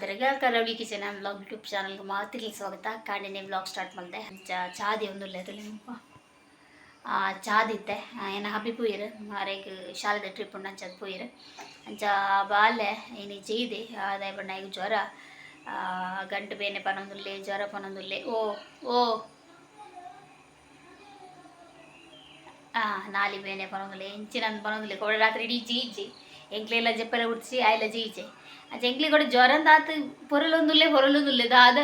ದರ್ಗಾ Karavali kitchen blog YouTube ಚಾನಲ್ಗೆ ಮಾತಿಗೆ ಸ್ವಾಗತ. ಕಾಂಡಿನಿ ಬ್ಲಾಗ್ ಸ್ಟಾರ್ಟ್ ಮಾಡಿದೆ. ಚಾ ಚಾದಿ ಒಂದು ಲೆದಲ್ಲಿ ಚಾದಿತ್ತೆ ಏನ ಹಬ್ಬಿ ಪೂಯಿರು ಮಾರೇಗ್ ಶಾಲೆದ ಟ್ರಿಪ್ ಉಂಡು ಅಂಚದು ಪೂಯಿರು ಅಂಚ ಬಾಲ್ಯ ಏನಿ ಜೈದೆ ಅದೇ ಬಣ್ಣ ಈಗ ಜ್ವರ. ಆ, ಗಂಟು ಬೇನೆ ಪನೊಂದುಲ್ಲೆ ಜ್ವರ ಪನೊಂದುಲ್ಲೆ. ಓ ಓ. ಆ ನಾಲಿ ಬೇನೆ ಪನೊಂದುಲ್ಲೆ ಇಂಚಿನ ಪನೊಂದುಲ್ಲೆ. ಕೊಡ ರಾತ್ರಿ ಇಡೀ ಜೀಜಿ ಎಂಕ್ಲೆಲ್ಲ ಜಪ್ಪೆಲ್ಲ ಉಡ್ಸಿ ಆಯ್ಲ ಜೀಚೆ ಅಂಚ ಎಂಕ್ಲಿ ಕೂಡ ಜ್ವರ ದಾತು ಪೊರಲೊಂದುಲ್ಲೆ, ಹೊರಲೊಂದುಲ್ಲೆ ದಾದ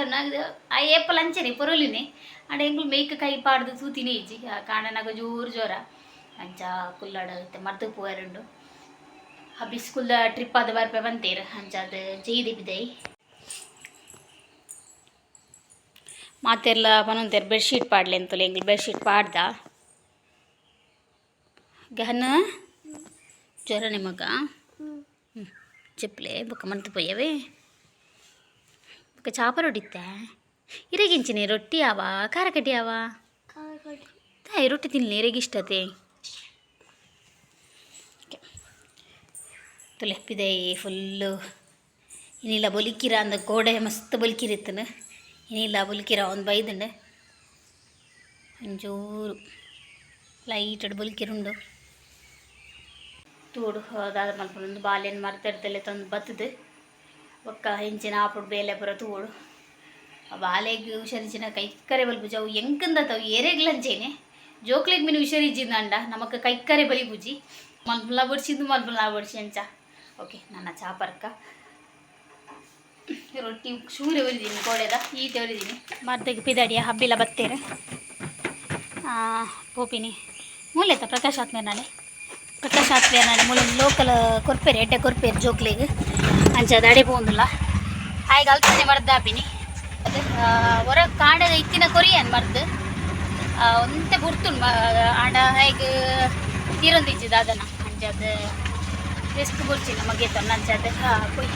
ಆ ಏಪಲ್ ಅಂಚನೆ ಪೊರಲಿನೆ. ಆಡ ಎಂಕ್ಲು ಮೇಕ್ ಕೈ ಪಾಡ್ದು ಸೂತಿನೇ ಇಜ್ಜಿ ಆ ಕಾಂಡನಾಗ ಜೋರು ಜ್ವರ. ಅಂಚ ಕುಲ್ಲಾಡ ಮರ್ದು ಆ ಬಿಸ್ಕುಲ್ ದ ಟ್ರಿಪ್ ಆದ ಬರ್ಪೆ ಬಂತೇರು, ಅಂಚ ಅದು ಜೈದಿ ಬಿದೈ ಮಾತೆಲ್ಲ ಪನೊಂತೇರು ಬೆಡ್ಶೀಟ್ ಪಾಡ್ಲೆ ಅಂತಲೇ ಬೆಡ್ ಬೆಡ್ಶೀಟ್ ಪಾಡ್ದ. ಗಹನ ಜ್ವರ ನಿಮಗ ಹ್ಞೂ చెప్పులే బుక్క మంత పోయావే ఒక చేప రొట్టిత్తా ఇరగించిన రొట్టి ఆవా కారకట్టి ఆవా ತಾಯಿ ರೊಟ್ಟಿ ತಿನ್ಲಿ ಇರಗಿಷ್ಟತೆ ತುಲೆಪ್ಪಿದೆ ಫುಲ್ಲು ಇನ್ನಿಲ್ಲ ಬೊಲಿಕಿರ ಅಂದ ಗೋಡೆ ಮಸ್ತ್ ಬೊಲಿಕಿರಿತ್ತನು ಇನ್ನಿಲ್ಲ ಬೊಲಿಕಿರ ಒಂದು ಬೈದಂಡು ಒಂಚೂರು ಲೈಟಡ್ ಬೊಲಿಕಿರುಂಡು ತೂಡು ಅದಾದ ಒಂದು ಬಾಲ್ಯನ ಮರ್ತಡ್ತಲೆ ತಂದು ಬತ್ತದು. ಒಕ್ಕ ಹೆಂಚಿನ ಆಪುಡು ಬೇಲೆ ಬರೋ ತೂಡು. ಆ ಬಾಲೆಗೆ ಹುಷಾರಿಜಿನ ಕೈಕರೆ ಬಲ್ಬುಜಿ ಅವು ಎಂಕಂದ ತಾವು ಏರೆಗ್ಲಂಚೇನೆ ಜೋಕ್ಲೆಗ್ ಮೀನು ಹುಷಾರಿಜ್ಜಿಂದ ಅಂಡ, ನಮಕ್ ಕೈಕರೆ ಬಲಿ ಪೂಜಿ ಮಲ್ಪಲ ಬಡ್ಸಿದ್ದು ಮಲ್ಪಲ ಬಡ್ಸಿ ಅಂಚ. ಓಕೆ, ನನ್ನ ಚಾಪರ್ಕ ರೊಟ್ಟಿ ಶೂರೆ ಒರಿದೀನಿ ಕೋಳೆದ, ಈಟೆ ಒರಿದೀನಿ ಮರ್ದಗೆ ಪಿದಾಡಿಯ ಹಬ್ಬಿಲ್ಲ ಬತ್ತೇರೆ. ಪೋಪಿನಿ. ಮೂಲೆತ ಪ್ರಕಾಶ್ ಆತ್ಮೇಲೆ ನಾಳೆ. ಮೂಲ ಲೋಕಲ್ ಕೊರ್ಪೇರಿ, ಎಡ್ಡೆ ಕೊರ್ಪೇರಿ ಜೋಕ್ಲೆಗ್. ಅಂಚದ ಅಡೆ ಪೋಂದುಲ್ಲ ಹಾಗೆ ಅಲ್ಪನೆ ಮರ್ದಾಪಿನಿ. ಅದು ಹೊರ ಕಾಂಡದ ಇತ್ತಿನ ಕೊರಿಯನ್ ಮರ್ದು. ಒಂತೆ ಬುರ್ತುಂಡು ಆಂಡ ಹೇಗೆ ತೀರೊಂದಿಜ್ಜಿದ ಅದನ್ನ. ಅಂಚದ ರಿಸ್ಕ್ ಬುರ್ಚಿನ ಹಾ ಅಂಚದ ಕೊಯ್.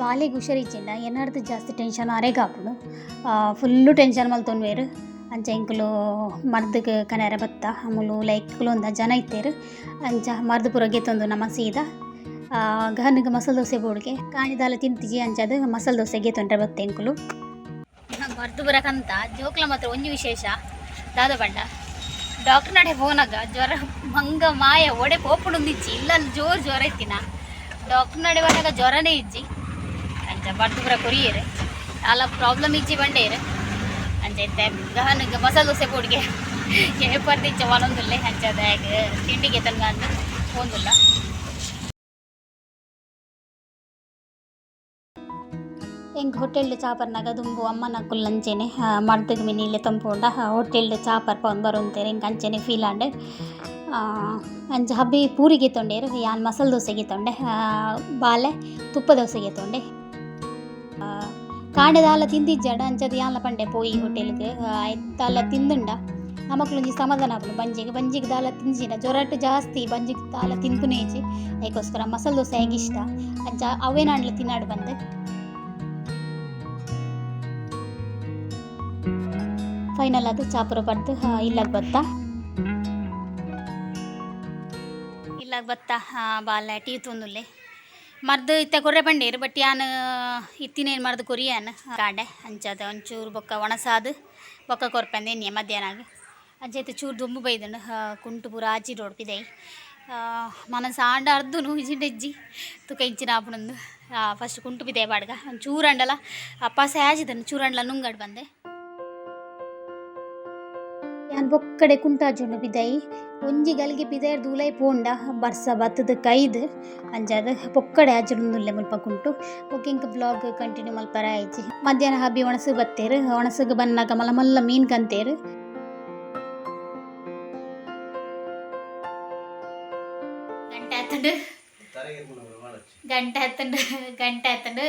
ಬಾಲಿಗೆ ಹುಷಾರಿಚ್ಚಿಂಡ ಏನಾರ್ದು ಜಾಸ್ತಿ ಟೆನ್ಷನ್ ಅರೆಗಾಕೊಂಡು ಫುಲ್ಲು ಟೆನ್ಷನ್ ಮಲ್ತೊಂಡು ಬೇರು ಅಂಚ ಎಂಕುಲು ಮರ್ದಗ್ ಕನೆರ ಬತ್ತ, ಅಮುಲು ಲೈಕ್ ಒಂದ ಜನ ಇತ್ತೇರು. ಅಂಚ ಮರ್ದ್ ಪೂರ ಗೆತ್ತೊಂದು ನಮ್ಮ ಸೀದಾ ಗಹನಿಗೆ ಮಸಾಲೆ ದೋಸೆ ಬೋಡ್ಗೆ ಕಾಣಿದಾಲ ತಿಂತಿಜಿ ಅಂಚದು ಮಸಾಲೆ ದೋಸೆ ಗೆತ್ತೊಂಡ್ರೆ ಬತ್ತೆ ಅಂಕುಲು ಮರ್ದು ಬರಕಂತ ಜೋಕ್ಲ ಮಾತ್ರ ಒಂಜಿ ವಿಶೇಷ. ದಾದ ಬಂಡ, ಡಾಕ್ಟರ್ ನಡೆ ಹೋನಾಗ ಜ್ವರ, ಮಂಗ, ಮಾಯ, ಒಡೆ ಪೋಪುಡುಂದಿಚ್ಚಿ ಇಲ್ಲ ಜೋರ್ ಜ್ವರ ಇತ್ತಿನ. ಡಾಕ್ಟರ್ ನಡೆ ಬಂದಾಗ ಜ್ವರನೇ ಇಜ್ಜಿ. ಅಂಚ ಬರ್ದು ಬರ ಕೊರಿಯರೆ. ಅಲ್ಲ ಪ್ರಾಬ್ಲಮ್ ಇಜ್ಜಿ ಬಂಡೇರು. ಅಂಚ ಇತ್ತೆ ಗಹನಿಗೆ ಮಸಾಲೆ ದೋಸೆ ಬೋಡ್ಗೆ ಏಪರ್ದಿಚ್ಚ ಒಲೊಂದುಲ್ಲೆ ಅಂಚದ ತಿಂಡಿಗೆ ತನಕ ಅಂದು ಹೋಂದುಲ್ಲ. ಹೆಂಗೆ ಹೋಟೆಲ್ ಚಾಪರ್ನಾಗ ದುಂಬು ಅಮ್ಮನ ಕುಲ್ಲಂಚೆನೆ ಮರ್ದಗ್ ಮಿನಿಲೆ ತಂಪುಂಡ ಹೋಟೆಲ್ ಚಾಪರ್ ಪೌನ್ ಬರುಂತೇರೆ ಹೆಂಗೆ ಅಂಚೆನೆ ಫೀಲ್ ಆಂಡೆ. ಅಂಚ ಹಬ್ಬಿ ಪೂರಿಗೆ ತೊಂಡೇರು, ಯಾನ್ ಮಸಾಲೆ ದೋಸೆಗೆ ತೊಂಡೆ ಬಾಲೆ ತುಪ್ಪ ದೋಸೆಗೆ ತೊಂಡೆ. ತಿಂದಿಜ್ಜಡ ಅಂಚದು ಯಾನ್ಲ ಪಂಡೆ ಪೋಯಿ ಹೋಟೆಲ್ಗೆ ಆಯ್ತಲ್ಲ ತಿಂದುಂಡ. ನಮಕ್ಲೊಂಜಿ ಸಮಾಧಾನ ಬಂಜಿಗೆ ಬಂಜಿಗೆ ದಾಲ ತಿಂಜಿನ ಜ್ವರಟ್ಟು ಜಾಸ್ತಿ, ಬಂಜಿಗೆ ದಾಲ ತಿಂತುನೇಜಿ ಅದಕ್ಕೋಸ್ಕರ ಮಸಾಲೆ ದೋಸೆ ಹೇಗೆ ಇಷ್ಟ ಅಂಚ ಅವೇನಾಂಡ್ಲ ತಿನ್ನಾಡು ಬಂದೆ. ಫೈನಲ್ ಅದು, ಚಾಪುರ ಪಡ್ದು ಇಲ್ಲಾಗ ಬತ್ತ? ಇಲ್ಲಾಗ ಬತ್ತ? ಬಾಲ, ಟೀ ತುಂದುಲ್ಲೆ. ಮರ್ದು ಇತ್ತ ಕೊರ್ರೆ ಬಂಡೇರು ಬಟ್ ಯಾನ್ ಇತ್ತಿನೇನು ಮರ್ದು ಕೊರಿಯಾನ್ ಕಾಂಡೆ, ಅಂಚಾದ ಒಂಚೂರು ಬೊಕ್ಕ ಒಣಸಾದು, ಬೊಕ್ಕ ಕೊರ್ಪಂದೆ ಎಣ್ಣೆ ಮಧ್ಯಾಹ್ನ ಅಂಚೈತೆ ಚೂರು ದುಂಬು ಬೈದನು ಕುಂಟು ಪೂರ ಆಚಿ ರೋಡ್ಪಿದೆ ಮನಸ್ಸು ಆಂಡ ಅರ್ಧನು ಇಜಿಂಡೆಜ್ಜಿ ತುಕ ಇಂಚಿನ ಆಪುಣಂದು. ಫಸ್ಟ್ ಕುಂಟು ಬಿದ್ದೆ ಬಾಡ್ಗ, ಒಂಚೂರು ಅಂಡಲ, ಅಪ್ಪಾಸ ಆಜಿದನು ಚೂರಂಡಲ ನುಂಗಡ್ ಬಂದೆ. ಯಾನ್ ಬೊಕ್ಕಡೆ ಕುಂಟಾಜೊಂಡು ಬಿದ್ದಾಯಿ ಒಂಜಿ ಗಲ್ಗೆ ಪಿದಾಯರ್ ದೂಲೈ ಪೋಂಡ ಬರ್ಸ ಬತ್ತದ ಕೈದ್. ಅಂಜಾದ ಪೊಕ್ಕಡೆ ಆಜುಂದುಲ್ಲೆ ಮುಲ್ಪ ಕುಂಟು. ಬೊಕ್ಕ ಬ್ಲಾಗ್ ಕಂಟಿನ್ಯೂ ಮಲ್ಪರ ಆಯ್ಚಿ. ಮಧ್ಯಾಹ್ನ ಹಬ್ಬಿ ಒಣಸು ಬತ್ತೇರು ಒಣಸಗ್ ಬನ್ನಾಗ ಮಲ್ಲ ಮಲ್ಲ ಮೀನ್ ಕಂತೇರು. ಗಂಟೆ ಹತ್ತಂಡು ಗಂಟೆ ಹತ್ತಂಡು ಗಂಟೆ ಆ,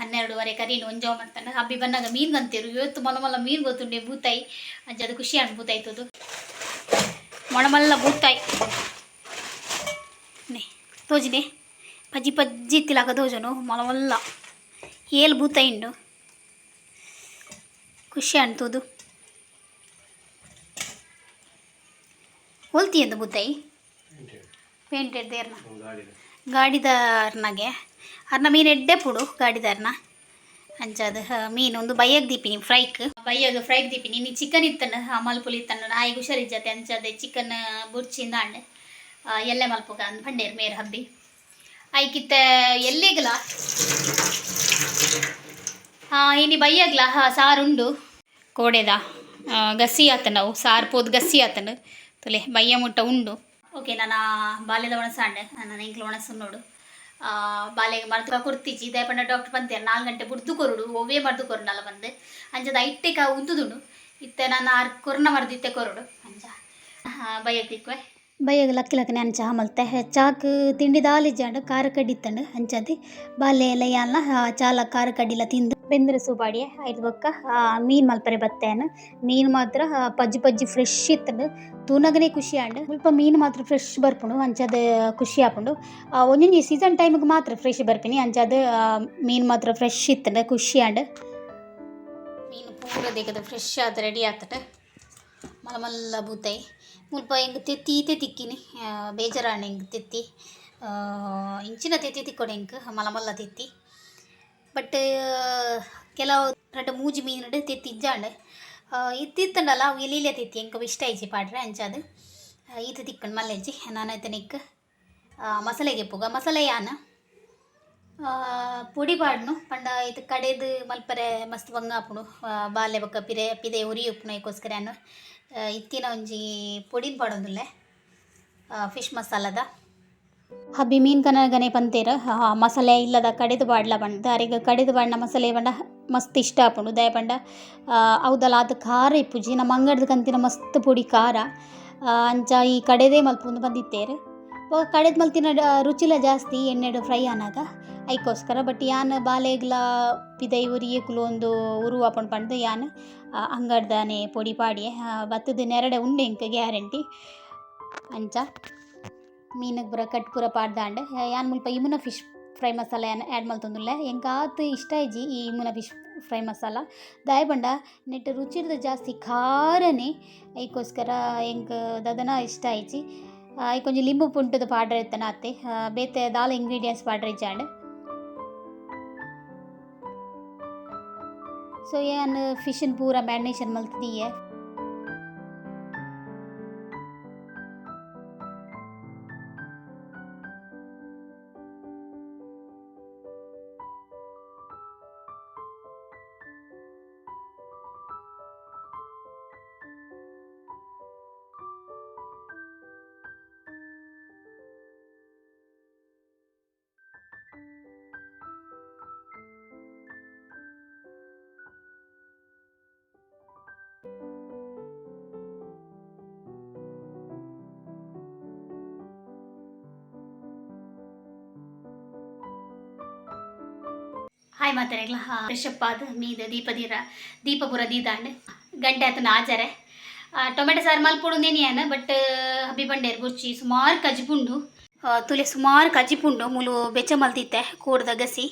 ಹನ್ನೆರಡುವರೆ ಕರೀನು ಒಂಜೋ ಮಾಡ್ತಾನೆ. ಹಬ್ಬಿ ಬಂದಾಗ ಮೀನು ಅಂತೀರು. ಇವತ್ತು ಮಲ ಮಲ್ಲ ಮೀನು ಗೊತ್ತುಂಡೆ ಬೂತಾಯಿ ಅಂಚೆ ಅದು ಖುಷಿ ಅಣ್ಣ ಬೂತಾಯ್ತದು ಮೊಣಮಲ್ಲ ಬೂತಾಯಿ ನೇ ತೋಜಿನೆ ಪಜ್ಜಿ ಪಜ್ಜಿ ತಿಲಾಕ ತೋಜನು. ಮಲ ಮಲ್ಲ ಏಲ್ ಬೂತಾಯಿ ಇಂಡು. ಖುಷಿ ಅಣ್ತದು ಹೊಲ್ತಿ ಎಂದು ಬೂತಾಯಿ ಪೇಂಟ್ ದೇರ್ನ ಗಾಡಿದಾರ್ನಾಗೆ. ಅರ್ನ ಮೀನು ಎಡ್ಡೆ ಪುಡು ಗಾಡಿದಾರ್ನ ಅಂಜಾದ ಮೀನು ಒಂದು ಬಯ್ಯಗ್ ದೀಪಿನಿ ಫ್ರೈಕ್. ಬೈಯಾಗ, ಫ್ರೈಕ್ ದೀಪಿನಿ ನೀ ಚಿಕನ್ ಇತ್ತನ ಮಲ್ಪುಲಿ ಇತ್ತನ ನಾಯಿಗೆ ಹುಷಾರಿಜ್ಜತೆ ಅಂಜಾದೆ ಚಿಕನ್ ಬುರ್ಚಿಂದ ಅಂಡೆ ಎಲ್ಲೆ ಮಲ್ಪುಗ ಅಂದ್ ಬಂಡೇರ್ ಮೇರ್ ಹಬ್ಬಿ. ಆಯ್ಕಿತ್ತ, ಎಲ್ಲಿಗಲ? ಇನಿ ಬೈಯಾಗ್ಲ ಸಾರುಂಡು. ಕೋಡೆದ ಗಸಿ ಆತನ ಅವು, ಸಾರು ಪೋದ್ ಗಸಿ ಆತನ. ತೊಲೆ ಬಯ್ಯ ಮುಟ್ಟ ಉಂಡು. ಓಕೆ, ನಾನು ಬಾಲ್ಯದ ಒಣಸಾಂಡೆ ನನ್ನ ಎಂಕ್ಲು ಒಣಸು ನೋಡು. ಬಾಲೆಗೆ ಮರ್ದು ಕೊರ್ತಿಚ್ಚಿ ದಯಪಂಡ ಡಾಕ್ಟರ್ ಬಂತೇರು ನಾಲ್ಕು ಗಂಟೆ ಬುಡ್ದು ಕೊರುಡು ಒವ್ವೇ ಮರ್ದು ಕೊರುಡಲ್ಲ ಬಂದು ಅಂಜದ ಕಾ ಉದ್ದುದುಂಡು ಇತ್ತೆ ನಾನು ಆರು ಕೊರೋನಾ ಮರ್ದು ಇತ್ತೆ ಕೊರುಡು ಅಂಚ ಬಯ್ಯಗ್ ಬಯ್ಯಗ್ ಲಕ್ಕಿ ಲಕ್ಕನೆ ಅಂಚ ಮಲ್ತೆ ಚಾಕ್ ತಿಂಡಿ ದಾಲಿಜ್ಜಾಂಡು ಖಾರ ಕಡ್ಡಿತ್ತಂಡು ಅಂಚದಿ ಬಾಲೆ ಎಲ್ಲ ಯಾನ್ಲ ಚಾಲ ಖಾರ ಕಡ್ಡಿಲ ತಿಂದು. ಬೆಂದ್ರೆ ಸುಬಾಡಿಯೆ, ಐದು ಬೊಕ್ಕ ಮೀನು ಮಲ್ಪರೆ ಬತ್ತೇನು. ಮೀನು ಮಾತ್ರ ಪಜ್ಜಿ ಪಜ್ಜಿ ಫ್ರೆಶ್ ಇತ್ತಂಡು. ತೂನಗನೆ ಖುಷಿ ಆಂಡ್. ಸ್ವಲ್ಪ ಮೀನು ಮಾತ್ರ ಫ್ರೆಶ್ ಬರ್ಪುಂಡು ಅಂಚದ ಖುಷಿ ಆಪುಂಡು. ಒಂದೊಂದು ಸೀಸನ್ ಟೈಮಿಗೆ ಮಾತ್ರ ಫ್ರೆಶ್ ಬರ್ಪಿನಿ ಅಂಚದ ಮೀನು ಮಾತ್ರ ಫ್ರೆಶ್ ಇತ್ತಂಡು, ಖುಷಿ ಆಂಡ್. ಮೀನು ಪೂರ ದೇಗದ ಫ್ರೆಶ್ ಆದ ರೆಡಿ ಆತಟ ಮಲ್ಲ ಮಲ್ಲ ಬೂತಾಯಿ. ಮುಲ್ಪ ಹಿಂಗೆ ತೆತ್ತಿ ಈತೆ ತಿಕ್ಕಿನಿ ಆ, ಬೇಜಾರಾಣ ಹಿಂಗೆ ತೆತ್ತಿ ಇಂಚಿನ ತೆತ್ತಿ ತಿಕ್ಕೊಡೆ ಹಿಂಗೆ ಮಲಮಲ್ಲ ಮಲ್ಲ ತೆತ್ತಿ. ಬಟ್ ಕೆಲವು ರಡ್ಡು ಮೂಜಿ ಮೀನು ತೆತ್ತಿ ಇಜ್ಜಾಂಡ್ ಇತ್ತಿತ್ತಂಡಲ್ಲ ಅವು ಎಲೀಲೇ ತೆತ್ತಿ ಎಂಕ ಇಷ್ಟ ಐಜಿ ಪಾಡ್ರೆ ಅಂಚಾದು ಈತ ಮಲ್ಲೆ ಮಲ್ಲೆಜ್ಜಿ ನಾನು ಆಯ್ತು ನಿಕ್ ಮಸಾಲೆಗೆ ಪುಗ ಮಸಾಲೆ ಯಾನ? ಪುಡಿ ಪಾಡ್ನು ಪಂಡ ಇದು ಕಡೆದು ಮಲ್ಪರೆ ಮಸ್ತ್ ಬಂಗ ಆಪುಂಡು ಆ, ಇತ್ತಿನ ಒಂಜಿ ಪುಡಿನ್ ಪಾಡೊಂದುಲ್ಲೆ. ಫಿಶ್ ಮಸಾಲದ. ಹಬ್ಬಿ ಮೀನು ಕನಗನೆ ಪಂತೇರ ಮಸಾಲೆ ಇಲ್ಲದ ಕಡೆದು ಬಾಡ್ಲ ಬಂಡ ಅರೆಗ ಕಡೆದು ಬಾಡ್ನ ಮಸಾಲೆ ಬಂಡ ಮಸ್ತ್ ಇಷ್ಟ ಆಪುಂಡು ದಯ ಪಂಡ ಅವದಲ್ಲ ಅದು ಖಾರ ಇಪ್ಪುಜಿ ನಮ್ಮ ಅಂಗಡದ ಕಂತಿನ ಮಸ್ತ್ ಪುಡಿ ಖಾರ ಅಂಚ ಈ ಕಡೆದೇ ಮಲ್ಪುಂದು ಬಂದಿತ್ತೇರು. ಕಡೆದು ಮೇಲೆ ತಿನ್ನ ರುಚಿಲ ಜಾಸ್ತಿ ಎಣ್ಣೆಡು ಫ್ರೈ ಆನಾಗ. ಐಕೋಸ್ಕರ ಬಟ್ ಯಾನ್ ಬಾಲೆಗ್ಲ ಪಿದೈ ಉರಿಯೆ ಕುಲೊಂದು ಉರು ಆಪುಂಡು ಪಂಡು ಯಾನ್ ಅಂಗಡ್ದಾನೆ ಪೊಡಿ ಪಾಡಿ ಬತ್ತದ ನೆರಡೆ ಉಂಡೆ ಇಂಕ ಗ್ಯಾರಂಟಿ. ಅಂಚ ಮೀನಿಗೆ ಬರ ಕಟ್ ಪೂರ ಪಾಡ್ದಾಂಡೆ ಯಾನ್ ಮುಲ್ಪ ಇಮುನ ಫಿಶ್ ಫ್ರೈ ಮಸಾಲ ಏನು ಆ್ಯಡ್ ಮಲ್ತೊಂದುಲ್ಲೆ. ಎಂಕ ಆತು ಇಷ್ಟ ಇಜ್ಜಿ ಈ ಇಮುನ ಫಿಶ್ ಫ್ರೈ ಮಸಾಲ. ದಾಯಬಂಡ ನೆಟ್ ರುಚಿರ್ದ ಜಾಸ್ತಿ ಖಾರನೇ, ಐಕೋಸ್ಕರ ಹೆಂಗೆ ದದನ ಇಷ್ಟ ಆಯ್ಚಿ ಒಂಜಿ ಲಿಂಬು ಪುಂಟದ ಪಾಡ್ರೆ ಇತ್ತನ ಆ, ಬೇತೆ ದಾಲ ಇಂಗ್ರೀಡಿಯೆಂಟ್ಸ್ ಪಾಡ್ರೆ ಇಜ್ಜಾಂಡ್ ಸೊ ಏನ್ ಫಿಶನ್ ಪೂರ ಮ್ಯಾರಿನೇಷನ್ ಮಲ್ತಿದೀಯ? ಹಾಯ್ ಮಾತಾಡಲ್ಲ ಹಾ ಆದ ಮೀದ ದೀಪದೀರ ದೀಪಪುರ ದೀದಾಂಡ್ ಗಂಟೆ ಆತನ ಆಚಾರೆ ಟೊಮೆಟೊ ಸಾರು ಮಲ್ಪುಡು ನೆನೆಯಾನ ಬಟ್, ಹಬ್ಬಿ ಬಂಡೇರು ಬುರ್ಚಿ ಸುಮಾರು ಕಜಿಪುಂಡು ತುಲೆ ಸುಮಾರು ಕಜಿಪುಂಡು ಮುಲು ಬೆಚ್ಚ ಮಲ್ತಿತ್ತೆ, ಕೂಡ್ದ ಗಸಿ.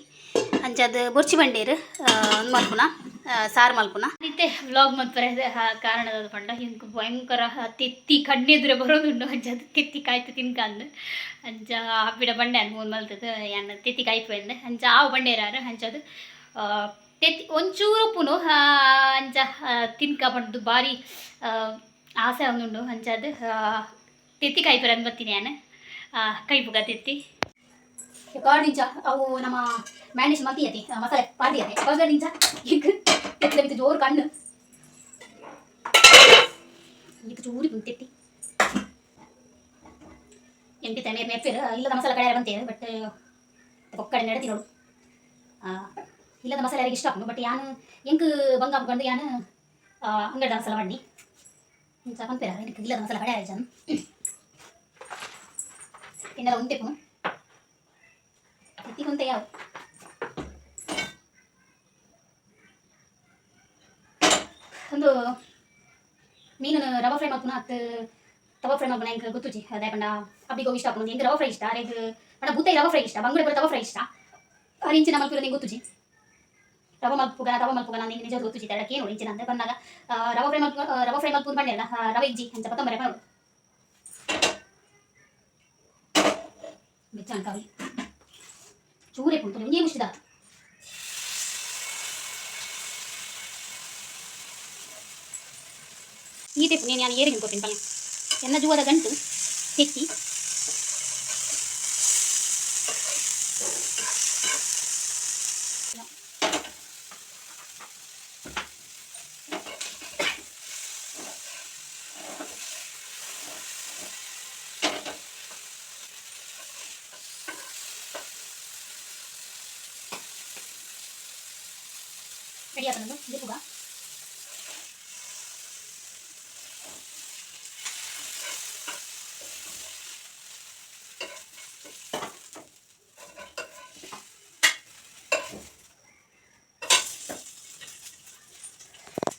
ಅಂಚದ ಬುರ್ಚಿ ಬಂಡೇರು ಮಲ್ಪುನ ಸಾರು ಮಲ್ಪುನ? ಮತ್ತೆ ವ್ಲಾಗ್ ಮಲ್ಪರೆ ಕಾರಣದ ಪಂಡ ಹಿಂಗೆ ಭಯಂಕರ ತೆತ್ತಿ ಕಣ್ಣೆದುರೆ ಬರೋದುಂಡು ಅಜ್ಜ ತೆತ್ತಿ ಕಾಯ್ತು ತಿನ್ಕಂದು. ಅಂಚ ಬಿಡ ಬಂಡೆ ಅನ್ ಮೂನ್ ಮಲ್ತದ. ಯಾನ್ ತೆತ್ತಿ ಕಾಯ್ಪಂದೆ ಅಂಜ ಆವು ಬಂಡೆ ಅಂಚದು ಆ, ತೆತ್ತಿ ಒಂಚೂರು ಪುನು ಅಂಜ ಆ, ತಿನ್ಕ ಬಂದು ಆ, ಆಸೆ ಅವನುಂಡು ಅಂಚದು ಆ, ತೆತ್ತಿ ಕಾಯ್ಪುರ ಅಂದ್ ಕೈ ಕೈಪುಗ ತೆತ್ತಿ. ಕಾಡಿಂಚ ಅವು ನಮ್ಮ ಮ್ಯಾನೇಜ್ ಮತಿಯತಿ ಮಸಾಲೆ ಪಾಡಿಯತಿ ಕಾಡಿಂಚ ಈಗ ತೆತ್ತಲ ಬಿತ್ತು ಜೋರು ಕಣ್ಣು ಈಗ ಚೂರಿ ತೆತ್ತಿ ಎಂಟಿ ತಣ್ಣೀರು ನೆಪ್ಪಿರು ಇಲ್ಲದ ಮಸಾಲೆ ಕಡೆ ಬಂತೇವೆ ಬಟ್ ಒಕ್ಕಡೆ ನಡತಿ ನೋಡು ಆ, ಇಲ್ಲದ ಮಸಾಲೆ ಯಾರಿಗೆ ಇಷ್ಟ ಆಗ್ನು ಬಟ್ ಯಾನು ಎಂಕ್ ಬಂಗ ಹಾಕೊಂಡು ಯಾನು ಅಂಗಡಿ ಮಸಾಲ ಬಣ್ಣಿ ಇಂಚ ಬಂತೇರ ಎಂಕ್ ಇಲ್ಲದ ಮಸಾಲ ಕಡೆ ಆಯ್ತು ಇನ್ನೆಲ್ಲ ಉಂಟೆಪು ಎತ್ತಿ ಕುಂತೆ ಯಾವ ಒಂದು ಮೀನು ರವಾ ಫ್ರೈ ಮಾಡ್ಕೊಂಡು ಹತ್ತು ತವಾ ಫ್ರೈ ಮಾಡ್ಕೊಂಡು ಹೆಂಗೆ ಗೊತ್ತುಜಿ ಅದೇ ಪಂಡ ಅಬ್ಬಿಗೆ ಇಷ್ಟ ಆಗ್ಬೋದು ಹೆಂಗೆ ರವಾ ಫ್ರೈ ಇಷ್ಟ ಅರೆಗ್ ಪಂಡ ಬೂತಾಯಿ ರವಾ ಫ್ರೈ ಇಷ್ಟ ಬಂಗುಡೆ ಬರೋ ತವಾ ಫ್ರೈ ಇಷ್ಟ ಅದು ಇಂಚಿನ ಮಲ್ಪುರ ನಿಂಗೆ ಗೊತ್ತುಜಿ ರವ ಮಲ್ಪುಗ ರವ ಮಲ್ಪುಗ ನಾನು ನಿಜ ಗೊತ್ತುಜಿ ತಡಕ್ಕೆ ಏನು ಇಂಚಿನ ಅಂತ ಬಂದಾಗ ರವ ಫ್ರೈ ಮಲ್ಪು ರವ ಫ್ರೈ ಮಲ್ಪುನ್ ಬಂಡೆ ಅಲ್ಲ ರವೆ ಇಜ್ಜಿ ಅಂತ ಕೊತ್ತಂಬರಿ ಮಾಡೋದು ಬೆಚ್ಚ ಅನ್ಕಾವಿ ಚೂರೇ ಪುಂತು ಒಂದೇ ಮುಷ್ಟಿದ ಈ ಟೈಪ್ ನೀನು ನಾನು ಏರಿಗೆ ಕೊಟ್ಟಿನಿ ಪಲ್ಯ ಎನ್ನ ಜೂವದ ಗಂಟು ತೆತ್ತಿ ರೆಡಿ ಆತನದು ಜಿಪ್ಪುಗ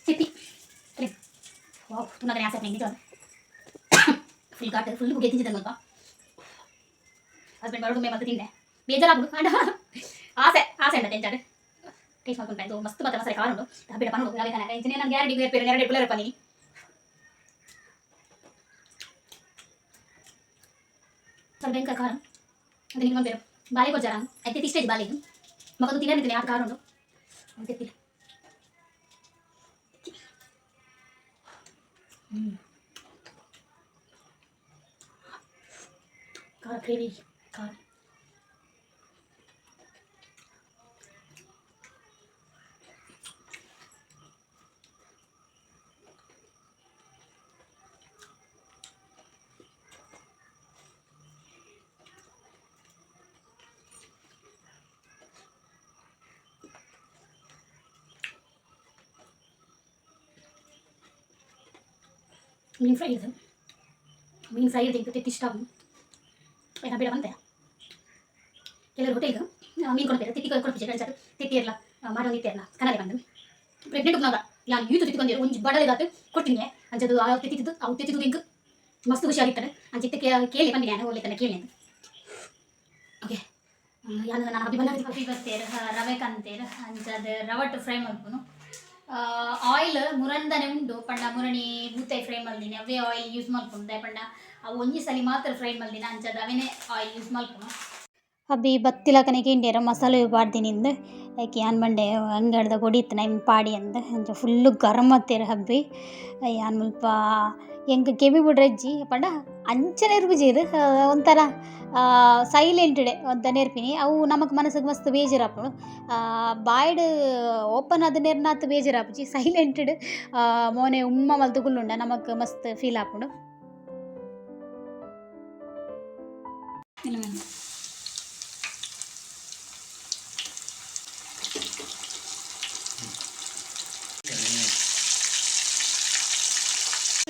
ತಿಪ್ಪಿ ಅರೆ ವಾವ್ ತುಂಬ ಆಸೆ ಆಗ್ತದೆ ನಿಜ ಫುಲ್ ಘಾಟ್ ಫುಲ್ ಹುಗೆ ತಿಂತಿದ್ದಂಗಲ್ಪ ಹಸ್ಬೆಂಡ್ ಬರೋದು ಮತ್ತೆ ತಿಂದೆ ಬೇಜಾರಾಗ್ಬಿಡು ಅಣ್ಣ ಆಸೆ ಆಸೆ ಉಂಟ ತೆಂಚಾಡು ಟೇಸ್ಟ್ ಮಾಡ್ಕೊಂಡು ಮಸ್ತ್ ಬತ್ತ ಮಸಾಲೆ ಕಾರ್ ಉಂಟು ಬಿಡಪ್ಪ ನೋಡು ನಾನು ಇಂಜಿನಿಯರ್ ನನಗೆ ಯಾರು ಡಿಗ್ರಿ ಬೇರೆ ಎರಡು ಇಟ್ಕೊಳ್ಳರಪ್ಪ ನೀ ಸ್ವಲ್ಪ ಬೆಂಕ ಕಾರಣ ಅದು ನಿಮ್ಗೆ ಬೇರೆ ಬಾಲಿಗೆ ಹೋಜಾರ ಐತೆ ಇಷ್ಟೇ ಬಾಲಿ ಮಗದು ತಿನ್ನಿದ್ದೀನಿ ಯಾಕೆ ಕಾರ್ ಉಂಟು ಗೊತ್ತಿಲ್ಲ ಖಾರ ಗ್ರೇವಿ ಖಾರ ಮೀನು ಫ್ರೈ ಇದು. ಮೀನು ಫ್ರೈ ಇದೆ ತೆತ್ತಿ ಇಷ್ಟ ಬೇಡ ಬೇಡ ಬಂತೆ ಕೆಲವರು ಹೋಟೆಲ್ಗೆ ಮೀನು ಕೊಡ್ತಾರೆ. ತಿತ್ತಿ ಕೊಡ್ತೀವಿ ಕಳಿಸಾರು ತಿತ್ತಿ ಇರಲ್ಲ ಮಾಡೋ ನಿತ್ಯ ಇರಲ್ಲ ಕನ್ನಡ ಬಂದು. ಪ್ರೆಗ್ನೆಂಟ್ ಉಪ್ನಾಗ ಯಾನು ಈತು ತಿತ್ಕೊಂಡಿರು ಒಂದು ಬಡಲೆಗಾತು ಕೊಡ್ತೀನಿ. ಅಂಚದು ಆ ತಿತ್ತಿದ್ದು ಅವು ತಿತ್ತಿದ್ದು ಹಿಂಗೆ ಮಸ್ತ್ ಖುಷಿಯಾಗಿರ್ತಾರೆ ಅಂಚಿತ್ತ ಕೇಳಿ ಬಂದಿನಿ ನಾನು, ಒಳ್ಳೆ ಕೇಳಿ ಅಂತ. ಓಕೆ ಯಾನು ನಾನು ಅಭಿಮಾನ ರವೆ ಕಂತೀರ ಅಂಜದ ರವಟ್ಟು ಫ್ರೈ ಮಲ್ಪುನು ಆಯಿಲ್ ಮುರಂದನೆ ಉಂಡು. ಪಂಡ ಮುರಣಿ ಬೂತೆ ಫ್ರೈ ಮಲ್ದಿನಿ ಅವೇ ಆಯಿಲ್ ಯೂಸ್ ಮಲ್ಪುಂಡೆ ಪಂಡ. ಅವು ಒಂಜಿ ಸಲ ಮಾತ್ರ ಫ್ರೈ ಮಲ್ದಿನ ಅಂಚದ ಅವನೇ ಆಯಿಲ್ ಯೂಸ್ ಮಲ್ಪುನು ಅಬ್ಬಿ ಬತ್ತಿಲಕನಿಗೆ ಇಂಡಿಯರ ಮಸಾಲೆ ಪಾಡ್ದಿನಿಂದ ಯಾಕೆ ಯಾನ್ ಬಂಡೆ ಅಂಗಡ್ದ ಕೊಡಿತ್ತು ನೈಮ್ ಪಾಡಿ ಅಂದ. ಅಂಚ ಫುಲ್ಲು ಗರಮ್ ಹತ್ತಿರ ಹಬ್ಬಿ. ಯಾನ್ ಮುಲ್ಪ, ಹೆಂಗೆ ಕೆವಿ ಬಿಡ್ರಿ ಅಜ್ಜಿ, ಪಂಡ. ಅಂಚನೆ ಇದು ಒಂಥರ ಸೈಲೆಂಟ್ಡೆ ಅಂತ ನೆರ್ಪಿನಿ ಅವು ನಮಕ್ ಮನಸ್ಸಿಗೆ ಮಸ್ತ್ ಬೇಜಾರಪ್ಪ ಬಾಯ್ಡ್ ಓಪನ್ ಆದ ನೆರ್ನಾತ್ ಬೇಜಾರಪ್ಪಜಿ ಸೈಲೆಂಟೆಡ್ ಮೋನೆ ಉಮ್ಮ ಮಲ್ತು ನಮಕ್ ಮಸ್ತ್ ಫೀಲ್ ಆಪುಂಡು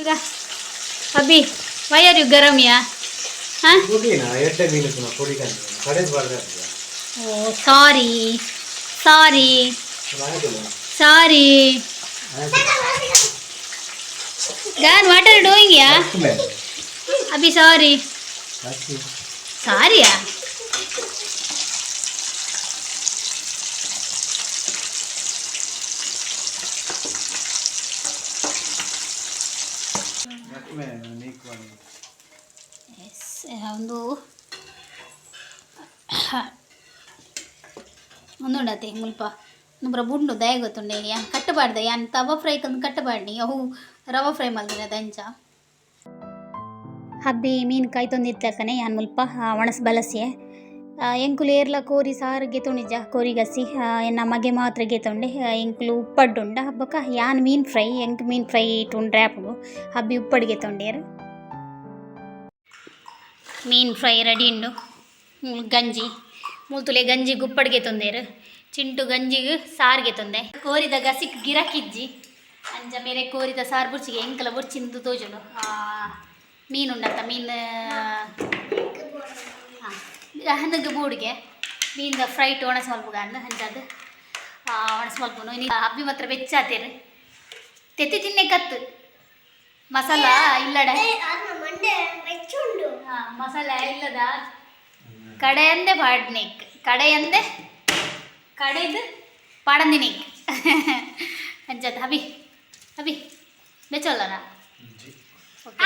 ಈಗ ಅಬ್ಬಿ ವೈ ಆರ್ ಯು ಗರಮಿಯಾ ಹಾಂ ಪುಡಿನ ಎಡ್ಡೆ ಮೀನು ಪುಡಿ ಕಂಡು ಕಡೆದು ಬಾರ್ದು ಓ sorry sorry sorry gone what are doing yeah Abbi sorry ಸಾರಿಯಾ ಎಸ್ ಒಂದು ಒಂದುಂಡತೆ ಮುಲ್ಪ. ನಮ್ರ ಬುಂಡು ದಯ ಗೊತ್ತುಂಡೆ ಯಾನ್ ಕಟ್ಟಬಾರ್ದ ಯಾನ್ ತವ ಫ್ರೈ ತಂದು ಕಟ್ಟಬಾರ್ನಿ ಅವು ರವ ಫ್ರೈ ಮಲ್ದಿನ ದಂಚ ಹಬ್ಬಿ ಮೀನು ಕಾಯಿ ತಂದಿತ್ತಕ್ಕನೆ ಯಾನ್ ಮುಲ್ಪ ಒಣಸ್ ಬಲಸಿಯೆ. ಎಂಕುಲು ಏರ್ಲ ಕೋರಿ ಸಾರು ಗೆತೊಂಡಿಜ್ಜ ಕೋರಿ ಗಸಿ ಎನ್ನ ಮಗೆ ಮಾತ್ರ ಗೆತೊಂಡೆ. ಎಂಕುಲು ಉಪ್ಪಡ್ಡುಂಡ, ಹಬ್ಬಕ್ಕ ಯಾನ್ ಮೀನ್ ಫ್ರೈ, ಎಂಕ್ ಮೀನ್ ಫ್ರೈ ಇಟ್ಟುಂಡ್ರೆ ಆಪುಡು ಹಬ್ಬಿ ಉಪ್ಪಡ್ ತೊಂಡೇರು ಮೀನ್ ಫ್ರೈ ರೆಡಿ ಉಂಡು ಗಂಜಿ ಮೂಲ್ತುಲೆ ಗಂಜಿ ಗುಪ್ಪಡಿಗೆ ತೊಂದೇರು ಚಿಂಟು ಗಂಜಿಗೆ ಸಾರಿಗೆ ತೊಂದೆ ಕೋರಿದ ಗಸಿಕ್ ಗಿರಕಿಜ್ಜಿ ಅಂಜ ಮೇರೆ ಕೋರಿದ ಸಾರು ಬುರ್ಚಿಗೆ ಎಂಕಲ ಬುರ್ಚಿಂದು ತೋಜುಂಡು ಮೀನು ಉಂಡಂತ ಮೀನು ಹನ್ನಗ ಬೂಡಿಗೆ ಮೀನ್ದ ಫ್ರೈಟ್ ಒಣಸ್ ಮಲ್ಪುಗ ಅಂದ ಒಣಸ್ ಮಲ್ಪುನು ಇನ್ನು ಹಬ್ಬಿ ಮಾತ್ರ ಬೆಚ್ಚಾತೇರಿ. ತೆತ್ತಿ ತಿನ್ನೆ ಕತ್ತು. ಮಸಾಲ ಇಲ್ಲಡ. ಆ ಮಸಾಲೆ ಇಲ್ಲದ. ಕಡೆಯಂದೆ ಪಾಡ್ನಿಕ್. ಕಡೆಯಂದೆ ಕಡೆದು ಪಾಡಂದಿನಿಕ್. ಅಂಜದ್ ಹಬಿ ಹಬಿ. ಬೆಚ್ಚಲ್ಲನ? ಓಕೆ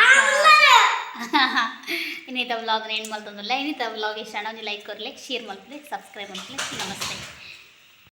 ಇನ್ನಿತ ವ್ಲಾಗ್ನ ಏನು ಮಲ್ತೊಂದಿಲ್ಲ ಇನ್ನಿತ ವ್ಲಾಗ್ ಇಷ್ಟ ನೀವು ಲೈಕ್ ಕೊರ್ಲಿಕ್ಕೆ ಶೇರ್ ಮಲ್ಪಲಿ ಸಬ್ಸ್ಕ್ರೈಬ್ ಮಲ್ಪಲಿ ನಮಸ್ತೆ.